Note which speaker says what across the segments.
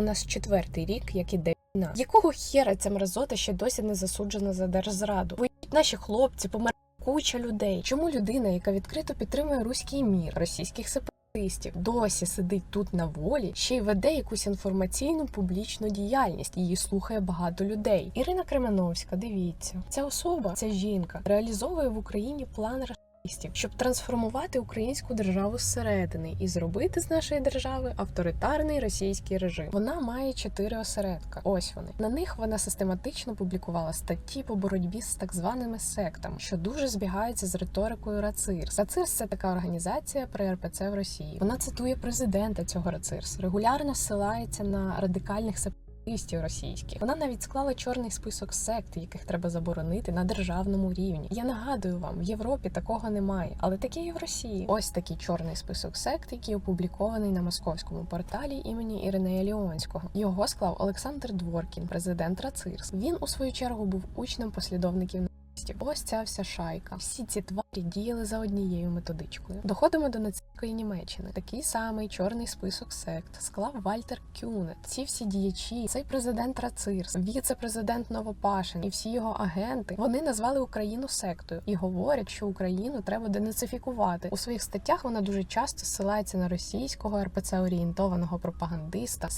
Speaker 1: у нас четвертий рік, як іде війна. Якого хера ця мразота ще досі не засуджена за держзраду? Воюють наші хлопці, помер куча людей. Чому людина, яка відкрито підтримує руський мір, російських сепаратистів, досі сидить тут на волі, ще й веде якусь інформаційну публічну діяльність. Її слухає багато людей. Ірина Кременовська, дивіться, ця особа, ця жінка, реалізовує в Україні план щоб трансформувати українську державу зсередини і зробити з нашої держави авторитарний російський режим. Вона має чотири осередка. Ось вони на них вона систематично публікувала статті по боротьбі з так званими сектами, що дуже збігаються з риторикою РАЦИРС. РАЦИРС – це така організація при РПЦ в Росії. Вона цитує президента цього РАЦИРС, регулярно ссилається на радикальних сепаратистів російських. Вона навіть склала чорний список сект, яких треба заборонити на державному рівні. Я нагадую вам, в Європі такого немає, але таке і в Росії. Ось такий чорний список сект, який опублікований на московському порталі імені Іринея Ліонського. Його склав Олександр Дворкін, президент РАЦИРС. Він у свою чергу був учнем послідовників. Нацистів. Ось ця вся шайка. Всі ці тварі діяли за однією методичкою. Доходимо до нацистської Німеччини. Такий самий чорний список сект склав Вальтер Кюнет. Ці всі діячі, цей президент Рацирс, віце-президент Новопашин і всі його агенти. Вони назвали Україну сектою і говорять, що Україну треба денацифікувати. У своїх статтях вона дуже часто ссилається на російського РПЦ орієнтованого пропагандиста.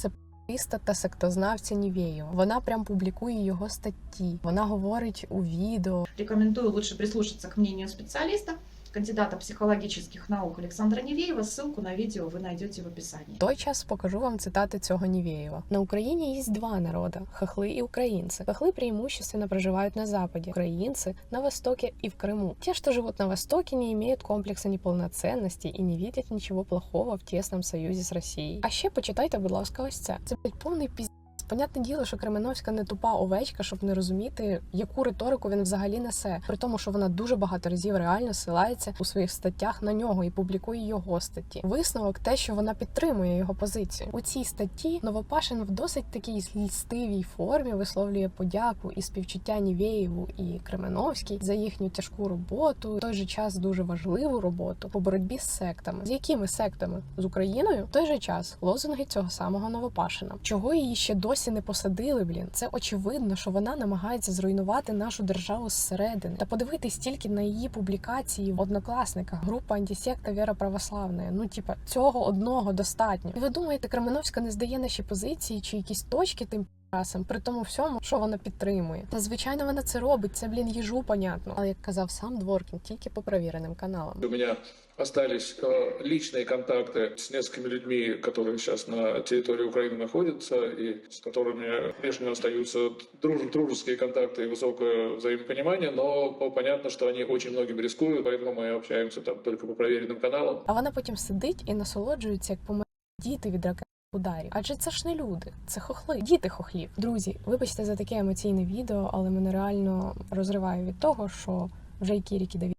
Speaker 1: Сепаратиста та сектознавця Нівєєва. Вона прям публікує його статті. Вона говорить у відео,
Speaker 2: Рекомендую лучше прислушатися к мнению специалиста, кандидата психологических наук Александра Невеева. Ссылку на видео вы найдете в описании.
Speaker 1: В той час покажу вам цитати цього Нівєєва. На Україні есть два народа – хохлы и украинцы. Хохлы преимущественно проживают на Западе, украинцы – на Востоке и в Крыму. Те, что живут на Востоке, не имеют комплекса неполноценности и не видят ничего плохого в тесном союзі з Росією. А ще почитайте, будь ласка, ось це. Це блядь, повний піз... Понятне діло, що Кременовська не тупа овечка, щоб не розуміти, яку риторику він взагалі несе. При тому, що вона дуже багато разів реально силається у своїх статтях на нього і публікує його статті. Висновок те, що вона підтримує його позицію. У цій статті Новопашин в досить такій льстивій формі висловлює подяку і співчуття Нівєєву і Кременовській за їхню тяжку роботу, в той же час дуже важливу роботу по боротьбі з сектами. З якими сектами? З Україною? В той же час лозунги цього самого Новопашина. Чого її ще досі не посадили? Блін, це очевидно, що вона намагається зруйнувати нашу державу зсередини. Та подивитись тільки на її публікації в однокласниках. Група антисекта Віра Православна. Ну, типа, цього одного достатньо. І ви думаєте, Кременовська не здає наші позиції чи якісь точки тим часом, при тому всьому, що вона підтримує. Та звичайно, вона це робить. Це блін їжу, понятно. Але як казав сам Дворкін, тільки по провіреним каналам.
Speaker 3: У меня остались э, личные контакты с несколькими людьми, которые сейчас на территории Украины находятся, и с которыми прежнему остаются друж- дружеские контакты и высокое взаимопонимание, но по- понятно, что они очень многим рискуют, поэтому мы общаемся там только по проверенным каналам.
Speaker 1: А вона потім сидить і насолоджується, як помирають діти від ракетних ударів. Адже це ж не люди, це хохли, діти хохлів. Друзі, вибачте за таке емоційне відео, але мене реально розриває від того, що вже й Кіріки Давід.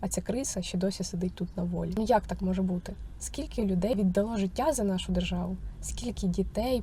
Speaker 1: А ця криса ще досі сидить тут на волі. Ну як так може бути? Скільки людей віддало життя за нашу державу? Скільки дітей?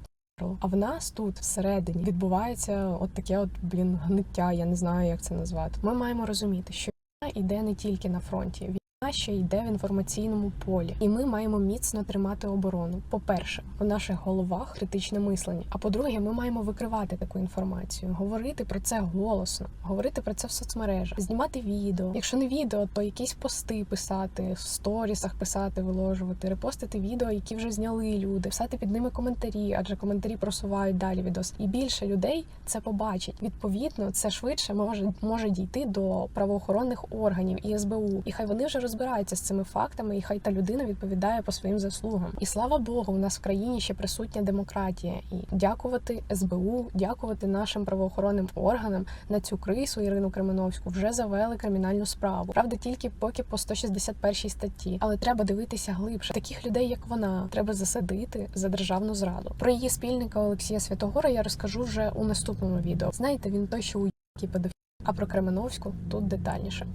Speaker 1: А в нас тут всередині відбувається от таке, от блін, гниття. Я не знаю, як це назвати. Ми маємо розуміти, що війна йде не тільки на фронті. Ще йде в інформаційному полі, і ми маємо міцно тримати оборону. По-перше, в наших головах критичне мислення. А по-друге, ми маємо викривати таку інформацію, говорити про це голосно, говорити про це в соцмережах, знімати відео. Якщо не відео, то якісь пости писати, в сторісах писати, виложувати, репостити відео, які вже зняли люди, писати під ними коментарі, адже коментарі просувають далі відос. І більше людей це побачить. Відповідно, це швидше може може дійти до правоохоронних органів і СБУ. І хай вони вже розбираються з цими фактами, і хай та людина відповідає по своїм заслугам. І слава Богу, у нас в країні ще присутня демократія. І дякувати СБУ, дякувати нашим правоохоронним органам на цю крису Ірину Кременовську вже завели кримінальну справу. Правда, тільки поки по 161 статті, але треба дивитися глибше. Таких людей, як вона, треба засадити за державну зраду. Про її спільника Олексія Святогора я розкажу вже у наступному відео. Знаєте, він той, що у які педофілів, а про Кременовську тут детальніше.